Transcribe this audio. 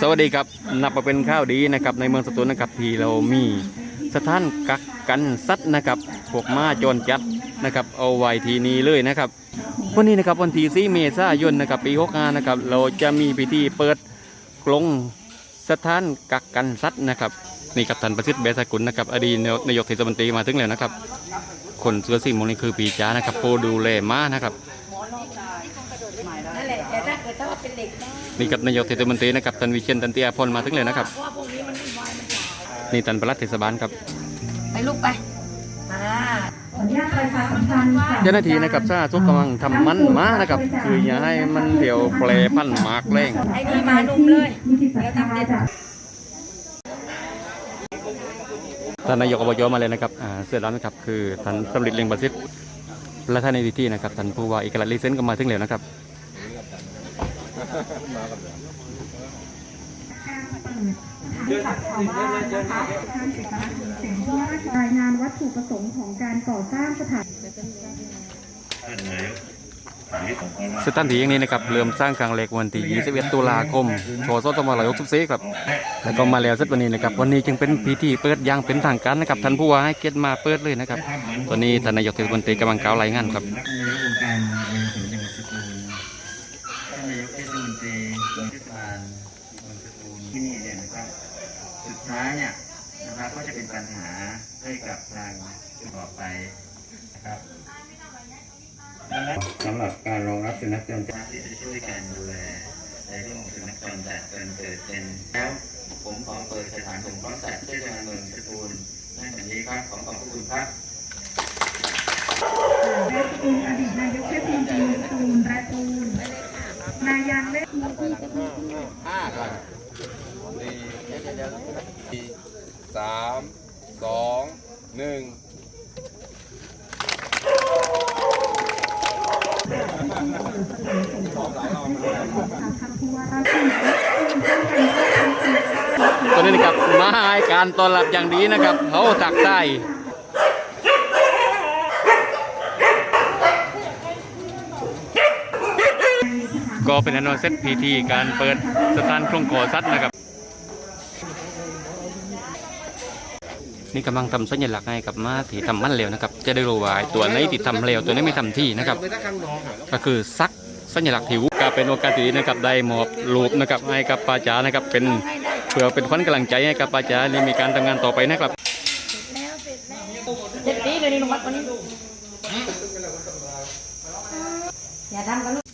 สวัสดีครับนับมาเป็นข้าวดีนะครับในเมืองสตูลนะครับที่เรามีสถานกักกันสัตว์นะครับพวกม้าจรจัดนะครับเอาไว้ทีนี้เลยนะครับวันนี้นะครับวันที่4เมษายนนะครับปี65นะครับเราจะมีพิธีเปิดกรงสถานกักกันสัตว์นะครับนี่กับท่านประสิทธิ์เบสกุลนะครับอดีตนายกเทศมนตรีมาถึงแล้วนะครับ คนเสื้อสีม่วงนี่คือปีจ้านะครับผู้ดูแลม้านะครับ นั่นแหละแต่ถ้าเกิดถ้าว่าเป็นเหล็กนะนี่กับนายกเทศมนตรีนะครับท่านวิเชียนตันเตียพลมาถึงเลยนะครับ เพราะว่าพวกนี้มันวุ่นวายมันจ่ายนี่ท่านประหลัดเทศบาลครับ ไปลูกไปมาขออนุญาตประชาสัมพันธ์ค่ะ เจ้าหน้าที่นะครับซาทุกกำลังทำมันม้านะครับ คืออย่าให้มันเดี๋ยวแปรพันธุ์หมากแรงไอ้นี่มานุ่มเลยมีจิตศรัทธาจากท่านนายกอบจมาเลยนะครับอ่าเสื้อดำนะครับคือท่านสำลิดเลียงประสิทธิ์และท่านในพิธีนะครับท่านผู้ว่าเอกลักษณ์ลิเซนก็มาถึงแล้วนะครับ มากับเรายงานวัตถุประสงค์ของการก่อสร้างสถานสถานที่อย่างนี้นะครับ เริ่มสร้างครั้งแรกวันที่21ตุลาคมพศ2564ครับ แล้วก็มาแล้วสักวันนี้นะครับ วันนี้จึงเป็นพิธีเปิดอยังเป็นทางการนะครับ ท่านผู้ว่าให้เกียรติมาเปิดเลยนะครับ ตอนนี้ท่านนายกเทศมนตรีกำลังกล่าวรายงานครับ รีเมืองเทศบาลเมืองสตูลที่นี่เนี่ยนะครับสุดท้ายเนี่ยนะครับก็จะเป็นปัญหาให้กับทางต่อไปนะครับสำหรับการรองรับสุนัขจรจัดที่จะช่วยกันดูแลในเรื่องของสุนัขจรจัดการเกิดเป็นแล้วผมขอเปิดสถานสงเคราะห์สัตว์เทศบาลเมืองสตูลในวันนี้ครับขอขอบคุณครับ เล็กสามสองหนึ่งตอนนี้นะครับมาให้การต้อนรับอย่างดีนะครับเขาตักใต้ ก็เป็นอันว่าเซตพิธีการเปิดสถานโครงขอสัตว์นะครับ นี่กำลังทำสัญลักษณ์ให้กับมาที่ทำมันเร็วนะครับ จะได้รู้ว่าตัวไหนที่ทำเร็วตัวไหนไม่ทำที่นะครับ ก็คือซักสัญลักษณ์ผิวก็เป็นโอกาสที่ดีนะครับได้มอบรูปนะครับให้กับป้าจ๋านะครับเป็นเพื่อเป็นขวัญกำลังใจให้กับป้าจ๋าในมีการทำงานต่อไปนะครับเจ็ดปีเลยนี่ลุงวัดวันนี้อย่าทำกันลูก